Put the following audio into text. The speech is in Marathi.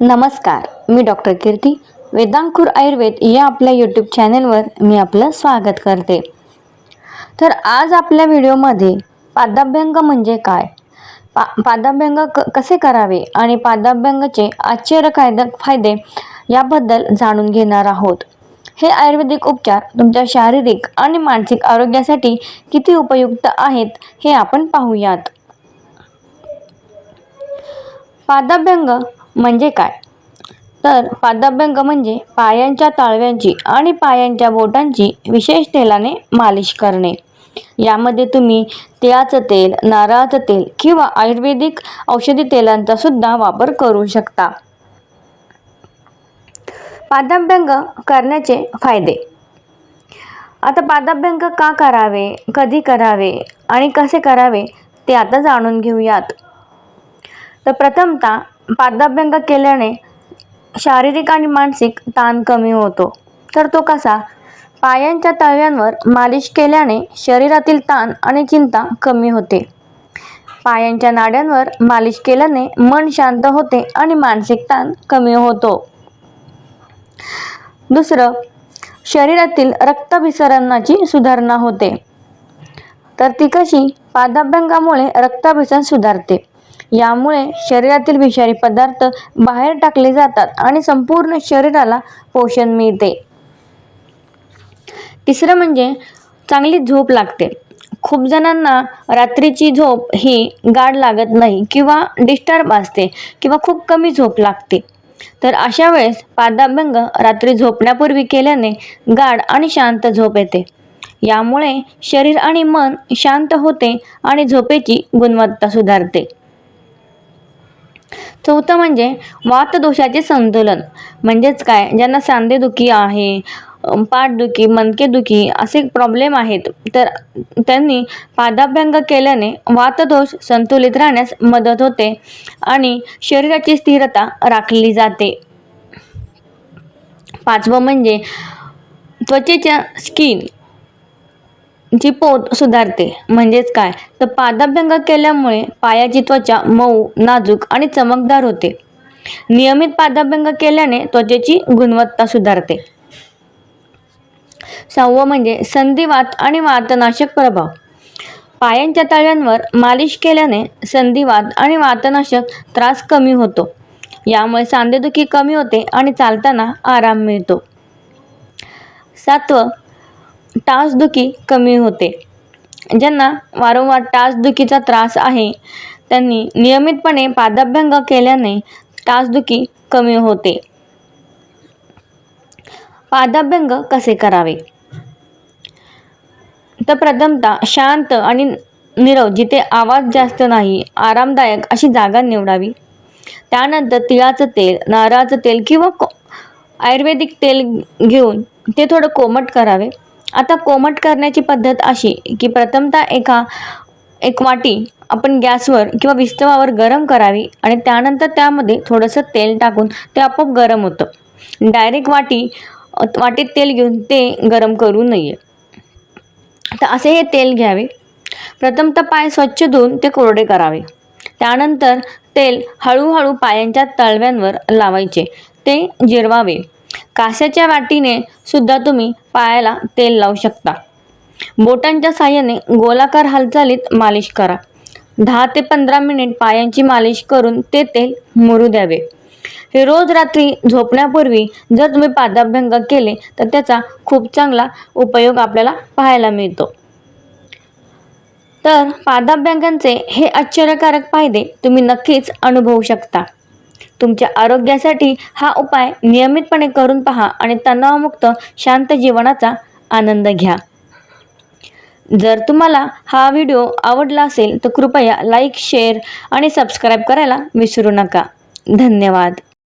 नमस्कार मी डॉक्टर कीर्ती. वेदांकुर आयुर्वेद या आपल्या यूट्यूब चॅनेलवर मी आपलं स्वागत करते. तर आज आपल्या व्हिडिओमध्ये पादाभ्यंग म्हणजे काय? पा पादाभ्यंग क कसे करावे आणि पादाभ्यंगाचे आश्चर्यकारक फायदे याबद्दल जाणून घेणार आहोत. हे आयुर्वेदिक उपचार तुमच्या शारीरिक आणि मानसिक आरोग्यासाठी किती उपयुक्त आहेत हे आपण पाहूयात. पादाभ्यंग म्हणजे काय? तर पादाभ्यंग म्हणजे पायांच्या ताळव्यांची आणि पायांच्या बोटांची विशेष तेलाने मालिश करणे. यामध्ये तुम्ही तिळाचं तेल नारळाचं तेल किंवा आयुर्वेदिक औषधी तेलांचा सुद्धा वापर करू शकता. पादाभ्यंग करण्याचे फायदे. आता पादाभ्यंग का करावे कधी करावे आणि कसे करावे ते आता जाणून घेऊयात. तर प्रथमतः पादाभ्यंग केल्याने शारीरिक आणि मानसिक ताण कमी होतो. तर तो कसा? पायांच्या तळव्यांवर मालिश केल्याने शरीरातील ताण आणि चिंता कमी होते. पायांच्या नाड्यांवर मालिश केल्याने मन शांत होते आणि मानसिक ताण कमी होतो. दुसरं शरीरातील रक्ताभिसरणाची सुधारणा होते. तर ती कशी? पादाभ्यंगामुळे रक्ताभिसरण सुधारते. यामुळे शरीरातील विषारी पदार्थ बाहेर टाकले जातात आणि संपूर्ण शरीराला पोषण मिळते. तिसरं म्हणजे चांगली झोप लागते. खूप जणांना रात्रीची झोप ही गाढ लागत नाही किंवा डिस्टर्ब असते किंवा खूप कमी झोप लागते. तर अशा वेळेस पादाभंग रात्री झोपण्यापूर्वी केल्याने गाढ आणि शांत झोप येते. यामुळे शरीर आणि मन शांत होते आणि झोपेची गुणवत्ता सुधारते. चौथं म्हणजे वातदोषाचे संतुलन. म्हणजेच काय? ज्यांना सांधेदुखी आहे पाठदुखी मनकेदुखी असे प्रॉब्लेम आहेत. तर त्यांनी पादाभ्यंग केल्याने वातदोष संतुलित राहण्यास मदत होते आणि शरीराची स्थिरता राखली जाते. पाचवं म्हणजे त्वचेच्या स्किन ची पोत सुधारते. म्हणजेच काय? तर पादाभ्यंग केल्यामुळे पायाची त्वचा मऊ नाजूक आणि चमकदार होते. नियमित पादाभ्यंग केल्याने त्वचेची गुणवत्ता सुधारते. सहावं म्हणजे संधिवात आणि वातनाशक प्रभाव. पायांच्या तळ्यांवर मालिश केल्याने संधिवात आणि वातनाशक त्रास कमी होतो. यामुळे सांधेदुखी कमी होते आणि चालताना आराम मिळतो. सातवं टासदुखी कमी होते. ज्यांना वारंवार टासदुखीचा त्रास आहे त्यांनी नियमितपणे पादाभ्यंग केल्याने टासदुखी कमी होते. पादाभ्यंग कसे करावे? तर प्रथमतः शांत आणि निरव जिथे आवाज जास्त नाही आरामदायक अशी जागा निवडावी. त्यानंतर तिळाचं तेल नारळाचं तेल किंवा आयुर्वेदिक तेल घेऊन ते थोडं कोमट करावे. आता कोमट करण्याची पद्धत अशी की प्रथमतः एका एक वाटी आपण गॅसवर किंवा विस्तवावर गरम करावी आणि त्यानंतर त्यामध्ये थोडंसं तेल टाकून ते आपोआप गरम होतं. डायरेक्ट वाटी वाटीत तेल घेऊन ते गरम करू नये. तर असे हे तेल घ्यावे. प्रथमतः पाय स्वच्छ धुवून ते कोरडे करावे. त्यानंतर तेल हळूहळू पायांच्या तळव्यांवर लावायचे. ते जिरवावे. कास्याच्या वाटीने सुद्धा तुम्ही पायाला तेल लावू शकता. बोटांच्या साह्याने गोलाकार हालचालीत मालिश करा. दहा ते पंधरा मिनिट पायांची मालिश करून ते तेल मुरू द्यावे. हे रोज रात्री झोपण्यापूर्वी जर तुम्ही पादाभ्यंग केले तर त्याचा खूप चांगला उपयोग आपल्याला पाहायला मिळतो. तर पादाभ्यंगांचे हे आश्चर्यकारक फायदे तुम्ही नक्कीच अनुभवू शकता. तुमच्या आरोग्यासाठी हा उपाय नियमितपणे करून पहा आणि तणावमुक्त शांत जीवनाचा आनंद घ्या. जर तुम्हाला हा व्हिडिओ आवडला असेल तर कृपया लाईक शेअर आणि सबस्क्राईब करायला विसरू नका. धन्यवाद.